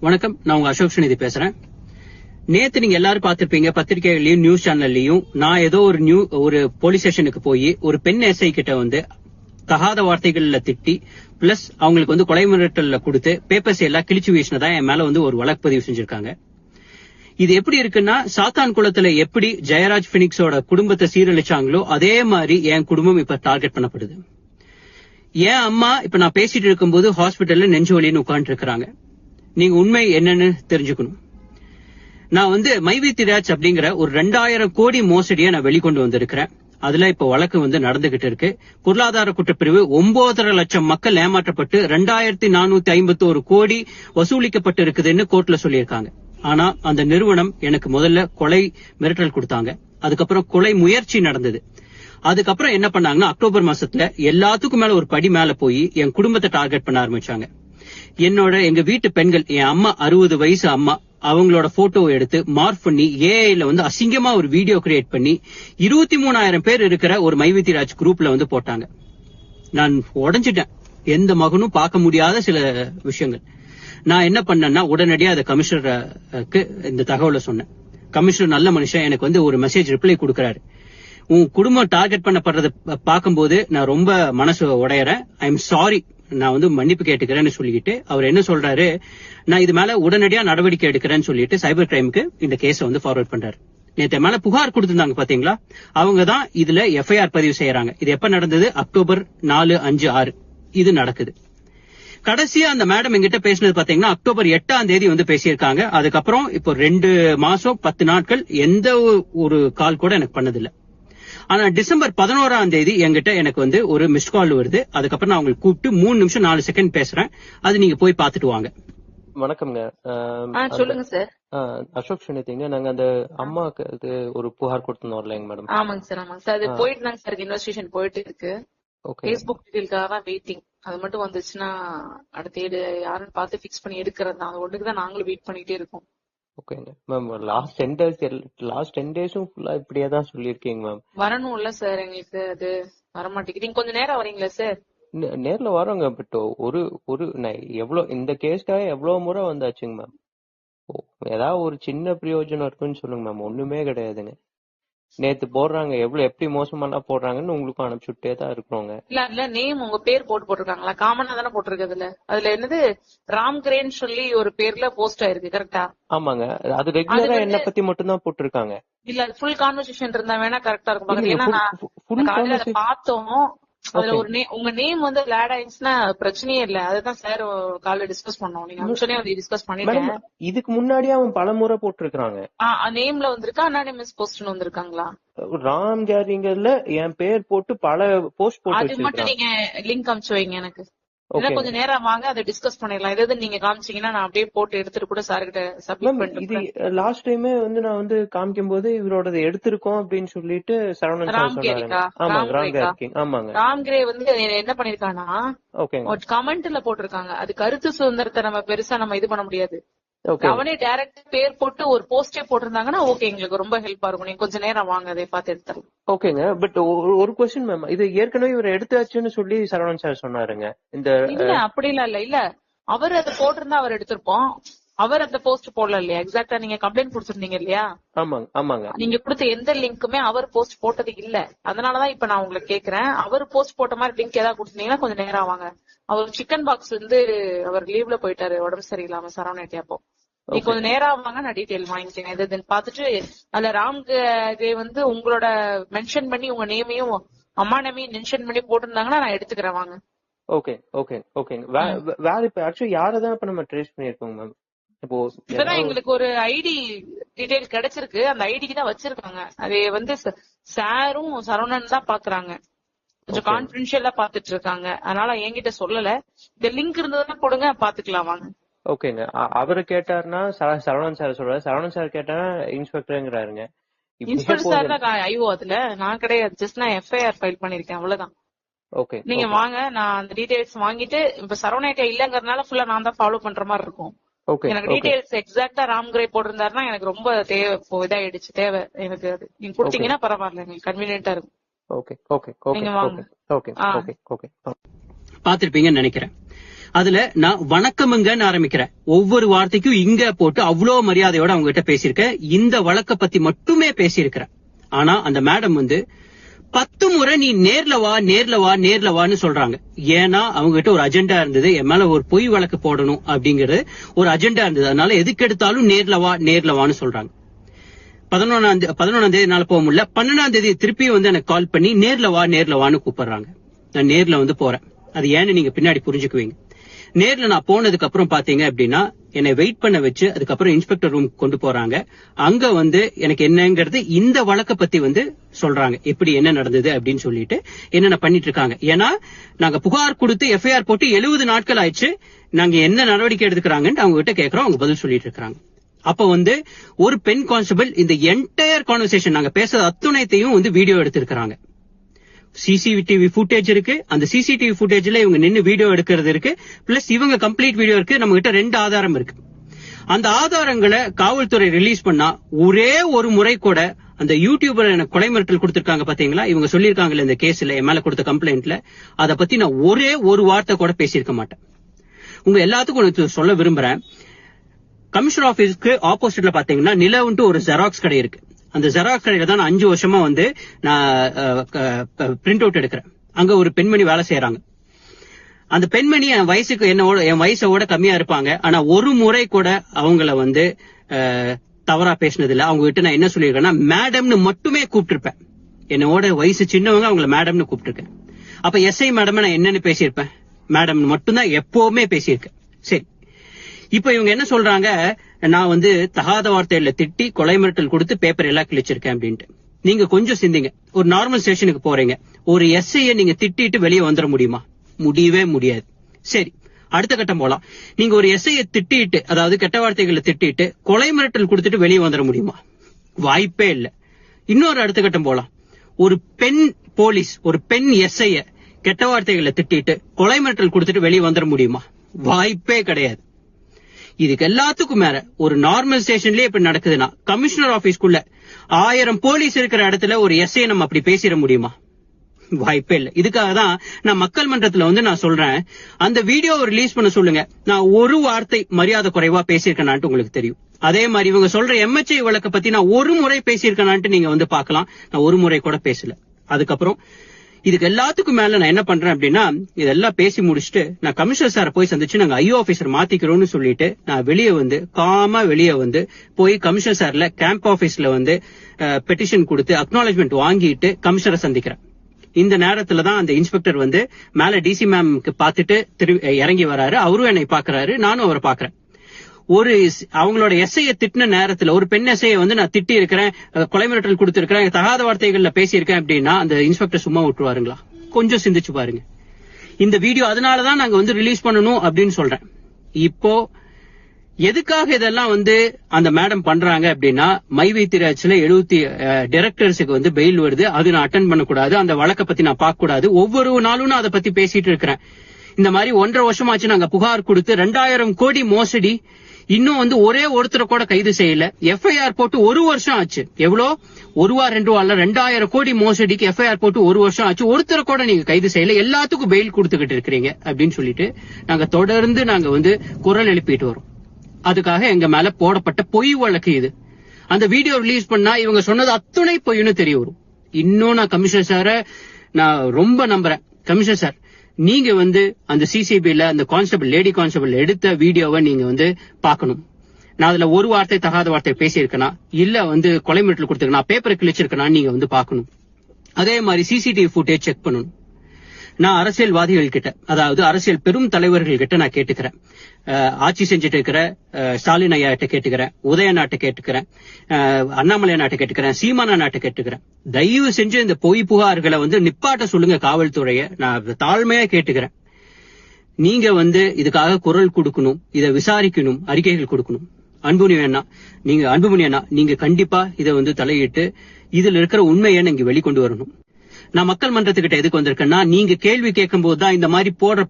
வணக்கம் நான் உங்க அசோக் சுனிதி பேசுறேன். நேத்து நீங்க எல்லாரும் பாத்திருப்பீங்க பத்திரிகைகளையும் நியூஸ் சேனல்லயும் நான் ஏதோ ஒரு நியூ ஒரு போலீஸ் ஸ்டேஷனுக்கு போய் ஒரு பெண் எஸ்ஐ கிட்ட வந்து தகாத வார்த்தைகள்ல திட்டி பிளஸ் அவங்களுக்கு வந்து கொலை மிரட்டல்ல கொடுத்து பேப்பர்ஸ் எல்லாம் கிழிச்சு வீசினதா என் மேல வந்து ஒரு வழக்கு பதிவு செஞ்சிருக்காங்க. இது எப்படி இருக்குன்னா சாத்தான் குளத்துல எப்படி ஜெயராஜ் பினிக்ஸோட குடும்பத்தை சீரழிச்சாங்களோ அதே மாதிரி என் குடும்பம் இப்ப டார்கெட் பண்ணப்படுது. என் அம்மா இப்ப நான் பேசிட்டு இருக்கும்போது ஹாஸ்பிட்டல்ல நெஞ்சு வலின்னு உட்கார்ந்து இருக்கிறாங்க. நீங்க உண்மை என்னன்னு தெரிஞ்சுக்கணும். நான் வந்து மைவித்தி ராஜ் அப்படிங்கிற ஒரு ரெண்டாயிரம் கோடி மோசடியை நான் வெளிக்கொண்டு வந்திருக்கிறேன். அதுல இப்ப வழக்கு வந்து நடந்துகிட்டு இருக்கு. பொருளாதார குற்றப்பிரிவு ஒன்பதரை லட்சம் மக்கள் ஏமாற்றப்பட்டு ரெண்டாயிரத்தி நானூத்தி ஐம்பத்தோரு கோடி வசூலிக்கப்பட்டு இருக்குதுன்னு கோர்ட்ல சொல்லியிருக்காங்க. ஆனா அந்த நிறுவனம் எனக்கு முதல்ல கொலை மிரட்டல் கொடுத்தாங்க. அதுக்கப்புறம் கொலை முயற்சி நடந்தது. அதுக்கப்புறம் என்ன பண்ணாங்கன்னா அக்டோபர் மாசத்துல எல்லாத்துக்கும் மேல ஒரு படி மேல போய் என் குடும்பத்தை டார்கெட் பண்ண ஆரம்பிச்சாங்க. என்னோட எங்க வீட்டு பெண்கள் என் அம்மா அறுபது வயசு அம்மா அவங்களோட போட்டோ எடுத்து மார்க் பண்ணி ஏஐல வந்து அசிங்கமா ஒரு வீடியோ கிரியேட் பண்ணி இருபத்தி மூணாயிரம் பேர் இருக்கிற ஒரு மைவித்தி ராஜ் குரூப்ல வந்து போட்டாங்க. நான் உடைஞ்சிட்டேன். எந்த மகனும் பார்க்க முடியாத சில விஷயங்கள். நான் என்ன பண்ணேன்னா உடனடியா அதை கமிஷனருக்கு இந்த தகவலை சொன்னேன். கமிஷனர் நல்ல மனுஷன் எனக்கு வந்து ஒரு மெசேஜ் ரிப்ளை கொடுக்கறாரு. உன் குடும்பம் டார்கெட் பண்ணப்படுறத பார்க்கும்போது நான் ரொம்ப மனசு உடையறேன். ஐ எம் சாரி நான் வந்து மன்னிப்பு கேட்டுக்கிறேன்னு சொல்லிட்டு அவர் என்ன சொல்றாரு? நான் இது மேல உடனடியா நடவடிக்கை எடுக்கிறேன்னு சொல்லிட்டு சைபர் கிரைமுக்கு இந்த கேஸை வந்து ஃபார்வர்ட் பண்றாரு. நேற்று மேல புகார் கொடுத்திருந்தாங்க பாத்தீங்களா? அவங்க தான் இதுல எஃப்ஐஆர் பதிவு செய்யறாங்க. இது எப்ப நடந்தது? அக்டோபர் நாலு அஞ்சு ஆறு. இது நடக்குது. கடைசியா அந்த மேடம் எங்கிட்ட பேசினது பாத்தீங்கன்னா அக்டோபர் எட்டாம் தேதி வந்து பேசியிருக்காங்க. அதுக்கப்புறம் இப்போ ரெண்டு மாசம் பத்து நாட்கள் எந்த ஒரு கால் கூட எனக்கு பண்ணதில்லை. ஆனா டிசம்பர் பதினோராம் தேதி என்கிட்ட எனக்கு வந்து ஒரு மிஸ்ட் கால் வருது. அதுக்கப்புறம் நான் உங்களுக்கு கூப்பிட்டு மூணு நிமிஷம் நாலு செகண்ட் பேசுறேன். அது நீங்க போய் பார்த்துட்டு வாங்க. வணக்கம்ங்க. சொல்லுங்க சார் அசோக் சுனிதிங்க நாங்க அந்த அம்மாக்கு இது ஒரு புகார் கொடுத்திருந்தோம் இல்லைங்க மேடம் ஆமாங்க சார் ஆமாங்க சார் அது. போயிட்டு தாங்க சார் இன்வெஸ்டிகேஷன் போயிட்டு இருக்கு. ஃபேஸ்புக் டீட்டெயிலுக்காக தான் வெயிட்டிங் அது மட்டும் வந்துச்சுன்னா அடுத்த ஏடு யாருன்னு பார்த்து ஃபிக்ஸ் பண்ணி எடுக்கிறது தான் அது ஒண்ணுக்கு தான் நாங்களும் வெயிட் பண்ணிட்டே இருக்கோம். ஓகேங்க ma'am last ten days last ten டேஸும் ஃபுல்லா இப்படியே தான் சொல்லியிருக்கீங்க மேம் வரணும்ல சார் எங்களுக்கு அது வரமாட்டேங்குது. நீங்க கொஞ்சம் நேரம் வரீங்களா சார் நேர்ல வரோங்க பட் ஒரு ஒரு நான் எவ்வளவு இந்த கேஸ்க்காக எவ்வளவு முறை வந்தாச்சுங்க மேம் ஏதாவது ஒரு சின்ன பிரயோஜனம் இருக்குன்னு சொல்லுங்க மேம் ஒண்ணுமே கிடையாதுங்க. நேத்து போடுறாங்க. எவ்வளவு எப்படி மோசமெல்லாம் போடுறாங்கன்னு உங்களுக்கும் அனுப்பிச்சுட்டே தான் இருக்கிறோங்க. இல்ல அதுல நேம் உங்க பேர் போட்டு போட்டிருக்காங்களா? காமனா தானே போட்டிருக்கு அதுல அதுல என்னது? ராம்கிரேன்னு சொல்லி ஒரு பேர்ல போஸ்ட் ஆயிருக்கு கரெக்டா ஆமாங்க. அது ரெகுலரா என்ன பத்தி மட்டும் தான் போட்டிருக்காங்க. இல்ல ஃபுல் கான்வர்சேஷன் இருந்தா வேணா கரெக்டா இருக்கும் பார்த்தோம். அதுல. ஒரு name- உங்க நேம் வந்து ஆட் ஆயிடுச்சுன்னா பிரச்சனையே இல்ல. அதுதான் சார் காலையில டிஸ்கஸ் பண்ணோம். நீங்க அமிஷனே வந்து டிஸ்கஸ் பண்ணிட்டேன். இதுக்கு முன்னாடியே அவன் பல முறை போட்டிருக்காங்க நேம்ல வந்திருக்கா? அனானிமஸ் போஸ்ட்னு வந்திருக்காங்களா? ராம் கேரிங்கிறதுல என் பேர் போட்டு பல போஸ்ட் போட்டு அது மட்டும் நீங்க லிங்க் அனுப்பிச்சு வைங்க எனக்கு. ஓகே கொஞ்சம் நேரம் வாங்க அதை டிஸ்கஸ் பண்ணிடலாம். எதாவது நீங்க காமிச்சீங்கன்னா நான் அப்படியே போட்டு எடுத்துட்டு கூட சார் கிட்ட சப்மிட் மேம் இது பண்ணிட்டு லாஸ்ட் டைமே வந்து நான் வந்து காமிக்கும் போது இவரோட எடுத்திருக்கோம் அப்படின்னு சொல்லிட்டு சரவணன் சார் ராம்? ஆமாங்க. ராம்கிரே வந்து என்ன பண்ணிருக்கானா கமெண்ட்ல போட்டிருக்காங்க. அது கருத்து சுதந்திரத்தை நம்ம பெருசா நம்ம இது பண்ண முடியாது. அவனே டைரக்ட் பேர் போட்டு ஒரு போஸ்டே போட்டிருந்தாங்கன்னா ஓகே எங்களுக்கு ரொம்ப ஹெல்ப்பா இருக்கும். நீங்க கொஞ்ச நேரம் வாங்க அதை பார்த்து எடுத்துடலாம் ஓகேங்க பட் ஒரு கொஸ்டின் மேம் இது ஏற்கனவே இவர் எடுத்தாச்சுன்னு சொல்லி சரவணன் சார் சொன்னாருங்க. இந்த இல்ல அப்படிலாம் இல்ல. இல்ல அவர் அதை போட்டிருந்தா அவர் எடுத்திருப்போம். அவர் அந்த போஸ்ட் போடல இல்லையா? எக்ஸாக்டா நீங்க கம்ப்ளைண்ட் கொடுத்திருந்தீங்க இல்லையா? ஆமாங்க ஆமாங்க. நீங்க கொடுத்த எந்த லிங்க்குமே அவர் போஸ்ட் போட்டது இல்ல. அதனாலதான் இப்ப நான் உங்களுக்கு கேக்குறேன். அவர் போஸ்ட் போட்ட மாதிரி லிங்க் ஏதாவது கொடுத்தீங்கன்னா கொஞ்சம் நேரம் வாங்க அவர் சிக்கன் பாக்ஸ் வந்து அவர் லீவ்ல போயிட்டாரு. உடம்பு சரியில்லாம சரவணட்டி அப்போ. நீ கொஞ்சம் நேரம் வாங்க நான் டீடைல் வாங்கிக்கிறேன். எது எதுன்னு பார்த்துட்டு அதுல ராம் கே வந்து உங்களோட மென்ஷன் பண்ணி உங்க நேமையும் அம்மா நேமையும் மென்ஷன் பண்ணி போட்டிருந்தாங்கன்னா நான் எடுத்துக்கிறேன் வாங்க. ஓகே ஓகே ஓகேங்க வேற இப்ப ஆக்சுவலி யாரை தான் இப்ப நம்ம ட்ரேஸ் பண்ணிருக்கோம் மேம் இப்போ எங்களுக்கு ஒரு ஐடி டீடைல் கிடைச்சிருக்கு. அந்த ஐடிக்கு தான் வச்சிருக்காங்க. அது வந்து சாரும் சரவணன் தான் பாக்குறாங்க. கொஞ்சம். கான்பிடென்ஷியலா பாத்துட்டு இருக்காங்க. அதனால என்கிட்ட சொல்லல. இந்த லிங்க் இருந்ததுன்னா கொடுங்க பாத்துக்கலாம் வாங்க. ஓகேங்க. அவரு கேட்டாருன்னா சர- சரவணன் சார் சொல்றாரு. சரவணன் சார் கேட்டா இன்ஸ்பெக்டருங்கிறாருங்க இன்ஸ்பெக்டர் சார். தான் ஐஓ அதுல. நான் கிடையாது. ஜஸ்ட் நான் எஃப்ஐஆர் ஃபைல் பண்ணிருக்கேன் அவ்வளவுதான். ஓகே நீங்க. வாங்க. நான் அந்த டீடைல்ஸ் வாங்கிட்டு இப்ப சரவணேட்டா இல்லங்கறதுனால ஃபுல்லா நான் தான் ஃபாலோ பண்ற மாதிரி இருக்கும். எனக்கு டீடைல்ஸ் எக்ஸாக்டா ராம்கிரே போட்டிருந்தாருன்னா எனக்கு ரொம்ப தேவை இப்போ இதாயிடுச்சு தேவை எனக்கு அது. நீங்க கொடுத்தீங்கன்னா பரவாயில்ல எனக்கு கன்வீனியன்டா இருக்கும். ஓகே ஓகே ஓகே நீங்க ஓகே வாங்க. ஓகே. ஓகே ஓகே பார்த்திருப்பீங்கன்னு நினைக்கிறேன். அதுல நான் வணக்கமுங்கன்னு ஆரம்பிக்கிறேன். ஒவ்வொரு வார்த்தைக்கும் இங்க போட்டு அவ்வளோ மரியாதையோட அவங்க கிட்ட பேசியிருக்கேன். இந்த வழக்க பத்தி மட்டுமே பேசியிருக்கிறேன். ஆனா அந்த மேடம் வந்து பத்து முறை நீ நேர்ல வா நேர்ல வா நேர்ல வான்னு சொல்றாங்க. ஏன்னா அவங்க கிட்ட ஒரு அஜெண்டா இருந்தது என் மேல ஒரு பொய் வழக்கு போடணும் அப்படிங்கறது ஒரு அஜெண்டா இருந்தது. அதனால எதுக்கு எடுத்தாலும் நேர்ல வா நேர்ல வான்னு சொல்றாங்க. பதினொன்னாம் தேதி பதினொன்னாம் தேதி என்னால போக முடியல. பன்னெண்டாம் தேதி திருப்பி வந்து எனக்கு கால் பண்ணி நேர்ல வா நேர்ல வான்னு கூப்பிடுறாங்க. நான் நேர்ல வந்து போறேன். அது ஏன்னு நீங்க பின்னாடி புரிஞ்சுக்குவீங்க. நேர்ல நான் போனதுக்கு அப்புறம் பாத்தீங்க அப்படின்னா என்னை வெயிட் பண்ண வச்சு அதுக்கப்புறம் இன்ஸ்பெக்டர் ரூம் கொண்டு போறாங்க. அங்க வந்து எனக்கு என்னங்கிறது இந்த வழக்க பத்தி வந்து சொல்றாங்க. எப்படி என்ன நடந்தது அப்படின்னு சொல்லிட்டு என்னென்ன பண்ணிட்டு இருக்காங்க ஏன்னா நாங்க புகார் கொடுத்து எஃப்ஐஆர் போட்டு எழுபது நாட்கள் ஆயிடுச்சு. நாங்க என்ன நடவடிக்கை எடுத்துக்கிறாங்கன்னு அவங்க கிட்ட கேக்குறோம். அவங்க பதில் சொல்லிட்டு இருக்காங்க அப்ப வந்து ஒரு பெண் கான்ஸ்டபிள் இந்த என்டையர் கான்வர்சேஷன் நாங்க பேசுற அத்துணையத்தையும் வந்து வீடியோ எடுத்திருக்கிறாங்க. சிசிடிவி ஃபுட்டேஜ் இருக்கு. அந்த சிசிடிவி ஃபுட்டேஜ்ல இவங்க நின்னு வீடியோ எடுக்கிறது இருக்கு. பிளஸ் இவங்க கம்ப்ளீட் வீடியோ இருக்கு. நம்ம கிட்ட ரெண்டு ஆதாரம் இருக்கு. அந்த ஆதாரங்களை காவல்துறை ரிலீஸ் பண்ணா ஒரே ஒரு முறை கூட அந்த யூடியூபர் எனக்கு கொலை மிரட்டல் கொடுத்திருக்காங்க பாத்தீங்களா? இவங்க சொல்லியிருக்காங்கல்ல இந்த கேஸ்ல என் மேல கொடுத்த கம்ப்ளைண்ட்ல அத பத்தி நான் ஒரே ஒரு வார்த்தை கூட பேசியிருக்க மாட்டேன். உங்க எல்லாத்துக்கும் சொல்ல விரும்புறேன். கமிஷனர் ஆபீஸ்க்கு ஆப்போசிட்ல பாத்தீங்கன்னா நிலவுன்ட்டு ஒரு ஜெராக்ஸ் கடை இருக்கு. அந்த ஜெராக்ஸ் கடையில தான் நான் அஞ்சு வருஷமா வந்து நான் பிரிண்ட் அவுட் எடுக்கிறேன். அங்க ஒரு பெண்மணி வேலை செய்யறாங்க அந்த பெண்மணி என் வயசுக்கு என்னோட என் வயசோட கம்மியா இருப்பாங்க. ஆனா ஒரு முறை கூட அவங்கள வந்து தவறா பேசினது இல்லை அவங்க கிட்ட நான் என்ன சொல்லியிருக்கேன்னா மேடம்னு மட்டுமே கூப்பிட்டிருப்பேன். என்னோட வயசு சின்னவங்க அவங்கள மேடம்னு கூப்பிட்டுருக்கேன். அப்ப எஸ்ஐ மேடம் நான் என்னன்னு பேசியிருப்பேன்? மேடம் மட்டும்தான் எப்பவுமே பேசியிருக்கேன். சரி. இப்ப இவங்க என்ன சொல்றாங்க? நான் வந்து தகாத வார்த்தையில திட்டி கொலை மிரட்டல் கொடுத்து பேப்பர் எல்லாம் கிழிச்சிருக்கேன் அப்படின்ட்டு. நீங்க கொஞ்சம் சிந்திங்க. ஒரு நார்மல் ஸ்டேஷனுக்கு போறீங்க. ஒரு எஸ்ஐய நீங்க திட்டிட்டு வெளியே வந்துட முடியுமா? முடியவே முடியாது. சரி அடுத்த கட்டம் போலாம். நீங்க ஒரு எஸ்ஐய திட்டிட்டு அதாவது கெட்ட வார்த்தைகளை திட்டிட்டு கொலை மிரட்டல் கொடுத்துட்டு வெளியே வந்துட முடியுமா? வாய்ப்பே இல்ல. இன்னொரு அடுத்த கட்டம் போலாம். ஒரு பெண் போலீஸ் ஒரு பெண் எஸ்ஐய கெட்ட வார்த்தைகளை திட்டிட்டு கொலை மிரட்டல் கொடுத்துட்டு வெளியே வந்துட முடியுமா? வாய்ப்பே கிடையாது. இதுக்கு எல்லாத்துக்கும் மேல ஒரு நார்மல் ஸ்டேஷன்லயே இப்படி நடக்குதுன்னா கமிஷனர் ஆபீஸ்க்குள்ள ஆயிரம் போலீஸ் இருக்கிற இடத்துல ஒரு எஸ்ஐ நம்ம அப்படி பேசிட முடியுமா? வாய்ப்பே இல்ல. இதுக்காக தான் நான் மக்கள் மன்றத்துல வந்து நான் சொல்றேன். அந்த வீடியோவை ரிலீஸ் பண்ண சொல்லுங்க. நான் ஒரு வார்த்தை மரியாதை குறைவா பேசியிருக்கேனான்ட்டு உங்களுக்கு தெரியும். அதே மாதிரி இவங்க சொல்ற எம்எச்ஐ வழக்க பத்தி நான் ஒரு முறை பேசியிருக்கேனான்ட்டு நீங்க வந்து பார்க்கலாம். நான் ஒரு முறை கூட பேசல. அதுக்கப்புறம் இதுக்கு எல்லாத்துக்கும் மேல நான் என்ன பண்றேன் அப்படின்னா இதெல்லாம் பேசி முடிச்சுட்டு நான் கமிஷனர் சாரை போய் சந்திச்சு நாங்க ஐயோ ஆபீசர் மாத்திக்கிறோம்னு சொல்லிட்டு நான் வெளியே வந்து காமா வெளியே வந்து போய் கமிஷனர் சார்ல கேம்ப் ஆபீஸ்ல வந்து பெட்டிஷன் கொடுத்து அக்னாலஜ்மெண்ட் வாங்கிட்டு கமிஷனரை சந்திக்கிறேன். இந்த நேரத்துல தான் அந்த இன்ஸ்பெக்டர் வந்து மேல டிசி மேம்க்கு பார்த்துட்டு திரு இறங்கி வராரு. அவரும் என்னை பாக்குறாரு நானும் அவரை பாக்குறேன் ஒரு அவங்களோட எஸ்ஐய திட்டின நேரத்துல ஒரு பெண் எஸ்ஐய வந்து நான் திட்டி இருக்கிறேன் கொலை மிரட்டல் கொடுத்திருக்கிறேன் தகாத வார்த்தைகள்ல பேசியிருக்கேன் அப்படின்னா அந்த இன்ஸ்பெக்டர் சும்மா விட்டுருவாருங்களா? கொஞ்சம் சிந்திச்சு பாருங்க. இந்த வீடியோ அதனாலதான் நாங்க வந்து ரிலீஸ் பண்ணணும் அப்படின்னு சொல்றேன். இப்போ எதுக்காக இதெல்லாம் வந்து அந்த மேடம் பண்றாங்க அப்படின்னா மை வைத்திராஜ்ல எழுபத்தி டைரக்டர்ஸுக்கு வந்து பெயில் வருது அது நான் அட்டன் பண்ணக்கூடாது அந்த வழக்கை பத்தி நான் பார்க்க கூடாது ஒவ்வொரு நாளும் நான் அதை பத்தி பேசிட்டு இருக்கிறேன். இந்த மாதிரி ஒன்றரை வருஷமாச்சு நாங்க புகார் கொடுத்து ரெண்டாயிரம் கோடி மோசடி இன்னும் வந்து ஒரே ஒருத்தரை கூட கைது செய்யல. எஃப்ஐஆர் போட்டு ஒரு வருஷம் ஆச்சு. எவ்வளோ? ஒருவா ரெண்டு ரூபா ரெண்டாயிரம் கோடி மோசடிக்கு எஃப்ஐஆர் போட்டு ஒரு வருஷம் ஆச்சு. ஒருத்தரை கூட நீங்க கைது செய்யல. எல்லாத்துக்கும் பெயில் கொடுத்துக்கிட்டு இருக்கிறீங்க அப்படின்னு சொல்லிட்டு நாங்க தொடர்ந்து நாங்க வந்து குரல் எழுப்பிட்டு வரோம். அதுக்காக எங்க மேல போடப்பட்ட பொய் வழக்கு இது. அந்த வீடியோ ரிலீஸ் பண்ணா இவங்க சொன்னது அத்துணை பொய்னு தெரிய வரும். இன்னும் நான் கமிஷனர் சார நான் ரொம்ப நம்புறேன். கமிஷனர் சார் நீங்க வந்து அந்த சிசிபில அந்த கான்ஸ்டபிள் லேடி கான்ஸ்டபிள் எடுத்த வீடியோவை நீங்க வந்து பார்க்கணும். நான் அதுல ஒரு வார்த்தை தகாத வார்த்தை பேசியிருக்கேனா? இல்ல வந்து கொலை மிரட்டல் கொடுத்திருக்கேனா? பேப்பரை கிழிச்சிருக்கேனா நீங்க வந்து பார்க்கணும். அதே மாதிரி சிசிடிவி ஃபுட்டேஜ் செக் பண்ணணும். நான் அரசியல்வாதிகள் கிட்ட அதாவது அரசியல் பெரும் தலைவர்கள் கிட்ட நான் கேட்டுக்கிறேன். ஆட்சி செஞ்சுட்டு இருக்கிற ஸ்டாலின் ஐயா கிட்ட கேட்டுக்கிறேன் உதய நாட்டை கேட்டுக்கிறேன் அண்ணாமலை நாட்டை கேட்டுக்கிறேன் சீமானா நாட்டை கேட்டுக்கிறேன். தயவு செஞ்சு இந்த பொய் புகார்களை வந்து நிப்பாட்ட சொல்லுங்க காவல்துறைய. நான் தாழ்மையா கேட்டுக்கிறேன். நீங்க வந்து இதுக்காக குரல் கொடுக்கணும் இதை விசாரிக்கணும் அறிக்கைகள் கொடுக்கணும். அன்புமணி அண்ணா நீங்க அன்புமணி அண்ணா நீங்க கண்டிப்பா இதை வந்து தலையிட்டு இதுல இருக்கிற உண்மையை இங்க வெளிக்கொண்டு வரணும்? நான் மக்கள் மன்றத்துக்கிட்ட எதுக்கு வந்திருக்கேன்னா நீங்க கேள்வி கேட்கும் போது தான் இந்த மாதிரி போடுற